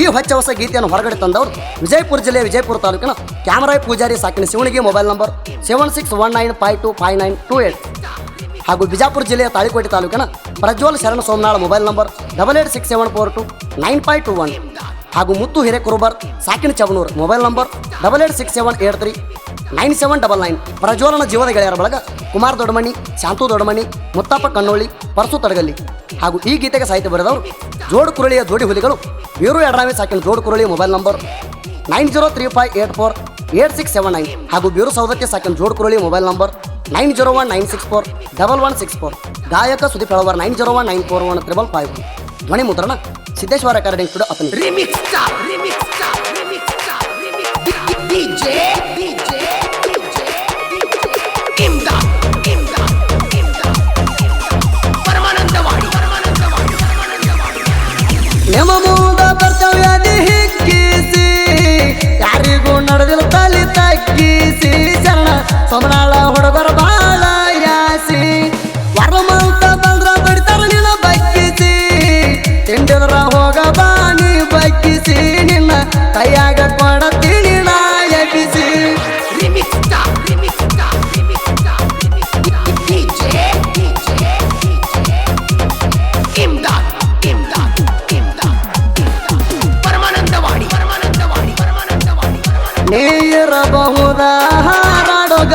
ಈ ಹೊಚ್ಚ ಹೊಸ ಗೀತೆಯನ್ನು ಹೊರಗಡೆ ತಂದವರು ವಿಜಯಪುರ ಜಿಲ್ಲೆಯ ವಿಜಯಪುರ ತಾಲೂಕಿನ ಕ್ಯಾಮರಾಯ್ ಪೂಜಾರಿ ಸಾಕಿನ ಶಿವಣಿಗೆ mobile number seven six one nine five two five nine two eight. ಹಾಗೂ ಬಿಜಾಪುರ ಜಿಲ್ಲೆಯ ತಾಳಿಕೋಟೆ ತಾಲೂಕಿನ Prajwal Sharana Somanal mobile number double eight six seven four two nine five two one. ಹಾಗೂ Muttu Hirekurubar ಸಾಕಿನ Chavanur mobile number double eight six seven eight three nine seven double nine ಪ್ರಜ್ವಲನ ಜೀವನ ಗೆಳೆಯರ ಬಳಗ ಕುಮಾರ್ ದೊಡಮಣಿ ಶಾಂತು ದೊಡ್ಡಮಣಿ ಮುತ್ತಪ್ಪ ಕಣ್ಣೋಳಿ ಪರಸು ತಡಗಲ್ಲಿ ಹಾಗೂ ಈ ಗೀತೆಗೆ ಸಾಹಿತ್ಯ ಬರೆದವರು ಜೋಡು ಕುರಳಿಯ ಜೋಡಿ ಹುಲಿಗಳು. ವೀರು ಎಡರಾಮಿ ಸಾಕಿನ ಜೋಡು ಕುರಳಿ mobile number nine zero three five eight four eight six seven nine ಹಾಗೂ ಬೀರು ಸೌದಕ್ಕೆ ಸಾಕಿನ ಜೋಡು ಕುರಳಿ mobile number nine zero one nine six four double one six four. ಗಾಯಕ Sudeep Helavar nine zero one nine four one triple five ಧ್ವನಿ ಮುದ್ರಣ Siddeshwara recording studio Athani ಹೋಗ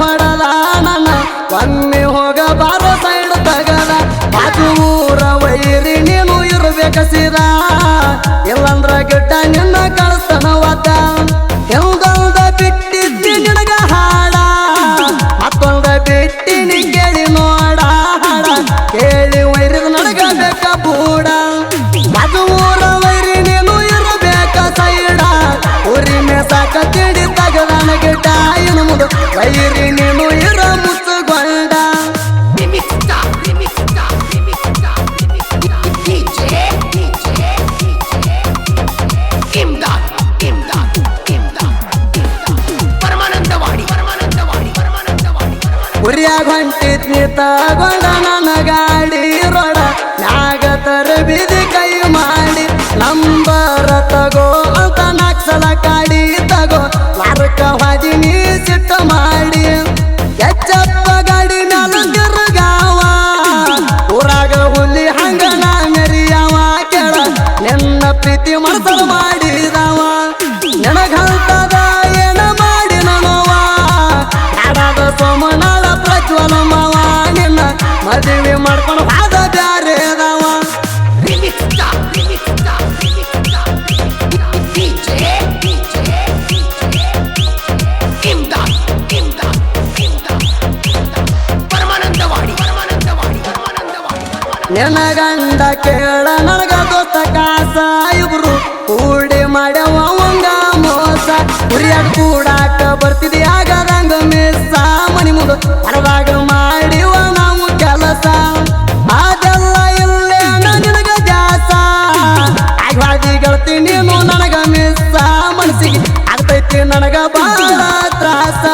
ಹೊಡದ ನನ್ನ ಒಮ್ಮೆ ಹೋಗ ಬಾರ ಸೈಡ್ ತಗದ. ಅದು ಊರ ವೈರಿ, ನೀನು ಇರ್ಬೇಕ ಸೀದಾ. ಇಲ್ಲಂದ್ರ ಗಿಡ್ಡ ನಿನ್ನ ಕಳಿಸ್ತನ ಒದ್ದ ಹೆಂಗೊಂದ ಬಿಟ್ಟಿದ್ದಿ ನಿನಗ ಹಾಡ. ಮತ್ತೊಂದ ಬಿಟ್ಟಿ ಕೇಳಿ ಪರಮಾನಂದವಾಡಿ ಪರಮಾನಂದವಾಡಿ ಪರಮಾನಂದ ಉರಿಯಾಗ ಹೊಂಟಿದ್ನಿ ತಗೊಂಡ ಮನಸಲು ಮಾಡಿದವ. ನನಗಂತದ ಏನ ಮಾಡಿ ನನವ. ಯಾರಾದ ಸೋಮನಾಳ ಪ್ರಜ್ವಲ ಮಾವ ನಿನ್ನ ಮದುವೆ ಮಾಡ್ಕೊಂಡು ಹಾದ ಬ್ಯಾರೆದವ Remix Star, Remix ಹೊರದಾಗ ಮಾಡಿವ ನಾವು ಕೆಲಸ. ಅದೆಲ್ಲ ಇಲ್ಲೇ ನಿನಗ ಜಾಸ ಆಗ್ವಾದಿ ಗೆಳತಿ ನೀನು ನನಗ ಮಿಸ್ಸ. ಮನಸ್ಸಿಗೆ ಆಗ್ತೈತಿ ನನಗ ಬಹಳ ತ್ರಾಸ.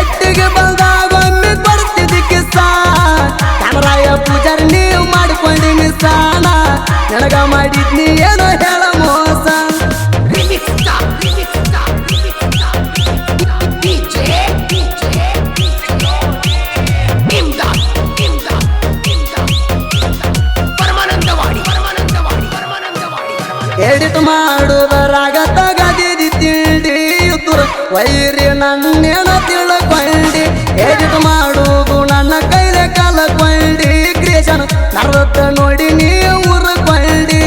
ಎಟ್ಟಿಗೆ ಬಂದಾಗ ಒಮ್ಮೆ ಬರ್ತಿದ್ದಿ ಕಿಸ್ಸ ಕಮರಾಯ ಪೂಜಾರಿ, ನೀವು ಮಾಡಿಕೊಂಡಿ ಮಿಸ್ಸಾನ ನನಗ ಮಾಡಿದ್ನಿ ಎಡಿಟ್ ಮಾಡುವುದರಾಗ ತಗದಿದಿ ತಿಂಡಿ ತುರ ವೈರಿ ನನ್ನೇನ ತಿಳ್ಕೊಂಡಿ ಎಡಿಟ್ ಮಾಡುವುದು ನನ್ನ ಕೈಲೆ ಕಲಕೊಂಡಿ ಕ್ರಿಯೇಷನ್ ನರ್ವತ್ತ ನೋಡಿ ನೀ ಉರ್ಕೊಂಡಿ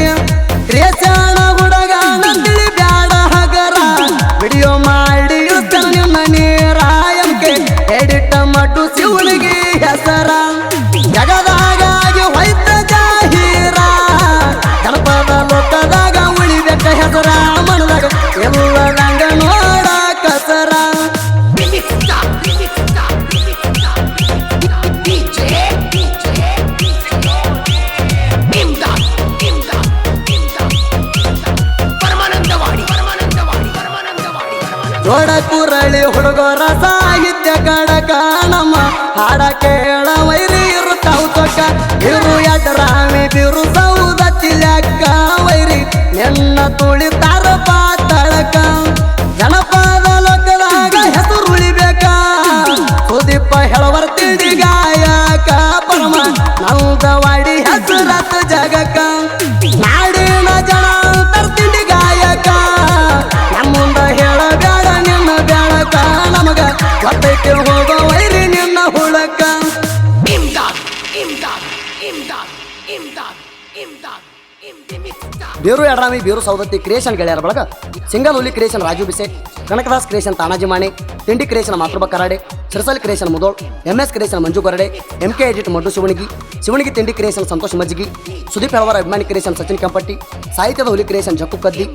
ಕ್ರಿಯೇಷನ್ ಹುಡುಗ ನಂದಿಳಿ ಬ್ಯಾಡ ಹಗರ. ವಿಡಿಯೋ ಮಾಡಿ ನಿನ್ನ ನೀರ. ಎಡಿಟ್ ಮಟ್ಟು ಶಿವನಿಗೆ ಹೆಸರ. ಹುಡುಗರ ಸಾಹಿತ್ಯ ಕಡ ಕಾಣಮ್ಮ. ಹಾಡ ಕೇಳ ವೈರಿ ಇರುತ್ತಾವು ತೊಕ್ಕ ಇರು ಬಿರು ಚಿಲಕ್ಕ ಲೆಕ್ಕ ವೈರಿ. ಎಲ್ಲ ತುಳಿತಾರ ಬೇರು ಎಡರಾಮಿ, ಬೇರು ಸೌದತ್ತಿ ಕ್ರಿಯೇಷನ್ ಗೆಳೆಯರ ಬಳಗ. ಸಿಂಗಲ್ ಹುಲಿ ಕ್ರಿಯೇಷನ್ ರಾಜು ಬಿಸೆ, ಕನಕದಾಸ್ ಕ್ರಿಯೇಷನ್ ತಾನಾಜಿ ಮಾಣೆ ತಿಂಡಿ ಕ್ರಿಯೇಷನ್ ಮಾತೃಭ Karade, ಸಿರಸಲ್ creation Mudhol, M S creation Manju Korade M K edit ಮಡ್ಡು ಶಿವಣಿಗಿ ಶಿವಣಿಗಿ ತಿಂಡಿ ಕ್ರಿಯೇಷನ್ ಸಂತೋಷ್ ಮಜ್ಜಿಗಿ, ಸುದೀಪ್ ಹೆಳವರ ಅಭಿಮಾನಿ ಕ್ರಿಯೇಷನ್ ಸಚಿನ್ ಕೆಂಪಟ್ಟಿ, ಸಾಹಿತ್ಯದ ಹುಲಿ ಕ್ರಿಯೇಷನ್ ಜಕ್ಕು ಕದ್ದಿ